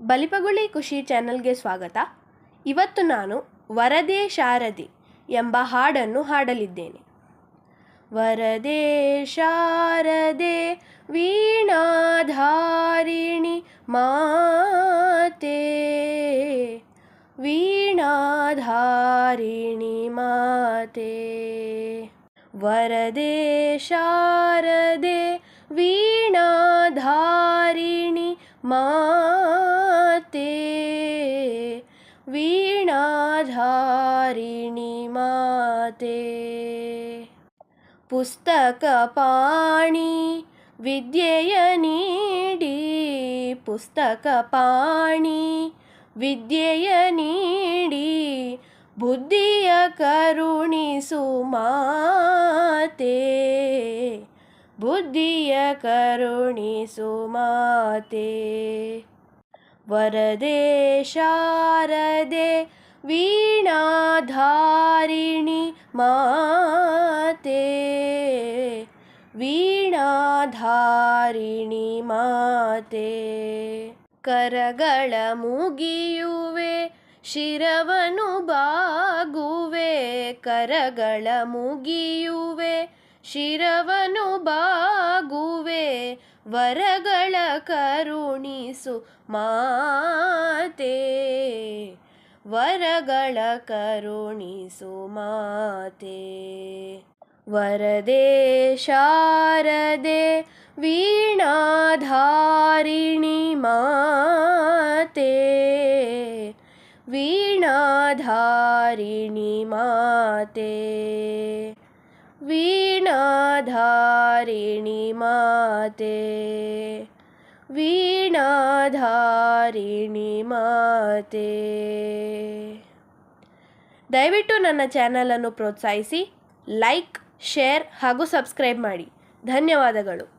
ಬಲಿಪಗುಳಿ ಖುಷಿ ಚಾನಲ್ಗೆ ಸ್ವಾಗತ. ಇವತ್ತು ನಾನು ವರದೆ ಶಾರದಿ ಎಂಬ ಹಾಡನ್ನು ಹಾಡಲಿದ್ದೇನೆ. ವರದೆ ಶಾರದೆ ವೀಣಾಧಾರಿಣಿ ಮಾತೆ ವೀಣಾಧಾರಿಣಿ ಮಾತೆ. ವರದೆ ಶಾರದೆ ವೀಣಾಧಾರಿಣಿ ಮಾತೆ ಮಾತೆ. ಪುಸ್ತಕ ಪಾಣಿ ವಿದ್ಯೆಯ ನೀಡಿ, ಪುಸ್ತಕ ಪಾಣಿ ವಿದ್ಯೆಯ ನೀಡಿ, ಬುದ್ಧಿಯ ಕರುಣಿಸು ಮಾತೆ. ಬುದ್ಧಿಯ ಕರುಣಿಸು ಮಾತೆ. ವರದೆ शारदे ವೀಣಾಧಾರಿಣಿ माते ವೀಣಾಧಾರಿಣಿ ಮಾತೆ. ಕರಗಳ ಮುಗಿಯುವೆ ಶಿರವನು ಬಾಗುವೆ. ಕರಗಳ ಮುಗಿಯುವೆ ಶಿರವನು ಬಾಗುವೆ. ವರಗಳ ಕರುಣಿಸು ಮಾತೆ ವರಗಳ ಕರುಣಿಸು ಮಾತೆ ವರದೆ ಶಾರದೆ ವೀಣಾಧಾರಿಣಿ ಮಾತೆ ವೀಣಾಧಾರಿಣಿ ಮಾತೆ ವೀಣಾಧಾರಿಣಿ ಮಾತೆ ವೀಣಾಧಾರಿಣಿ ಮಾತೆ. ದಯವಿಟ್ಟು ನನ್ನ ಚಾನಲನ್ನು ಪ್ರೋತ್ಸಾಹಿಸಿ ಲೈಕ್ ಶೇರ್ ಹಾಗೂ ಸಬ್ಸ್ಕ್ರೈಬ್ ಮಾಡಿ. ಧನ್ಯವಾದಗಳು.